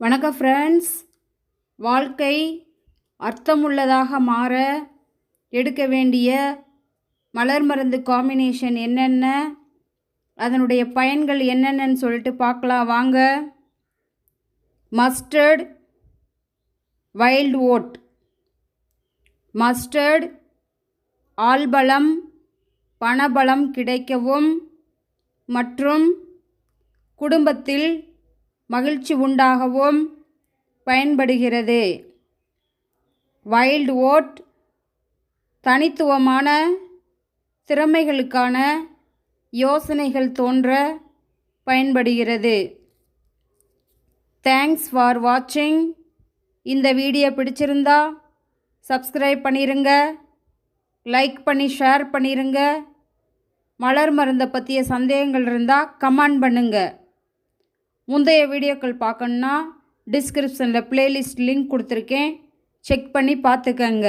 வணக்கம் ஃப்ரெண்ட்ஸ் வாழ்க்கை அர்த்தமுள்ளதாக மாற எடுக்க வேண்டிய மலர் மருந்து காம்பினேஷன் என்னென்ன அதனுடைய பயன்கள் என்னென்னு சொல்லிட்டு பார்க்கலாம். வாங்க. மஸ்டர்ட் வைல்டு ஓட் மஸ்டர்ட் ஆள்பலம் பணபலம் கிடைக்கவும் மற்றும் குடும்பத்தில் மகிழ்ச்சி உண்டாகவும் பயன்படுகிறது. வைல்டு ஓட் தனித்துவமான திறமைகளுக்கான யோசனைகள் தோன்ற பயன்படுகிறது. தேங்க்ஸ் ஃபார் வாட்சிங். இந்த வீடியோ பிடிச்சிருந்தா சப்ஸ்கிரைப் பண்ணிடுங்க லைக் பண்ணி ஷேர் பண்ணிடுங்க மலர் மருந்தை பற்றிய சந்தேகங்கள் இருந்தால் கமெண்ட் பண்ணுங்கள் முந்தைய வீடியோக்கள் பார்க்கணுன்னா டிஸ்கிரிப்ஷனில் ப்ளேலிஸ்ட் லிங்க் கொடுத்துருக்கேன். செக் பண்ணி பார்த்துக்கங்க.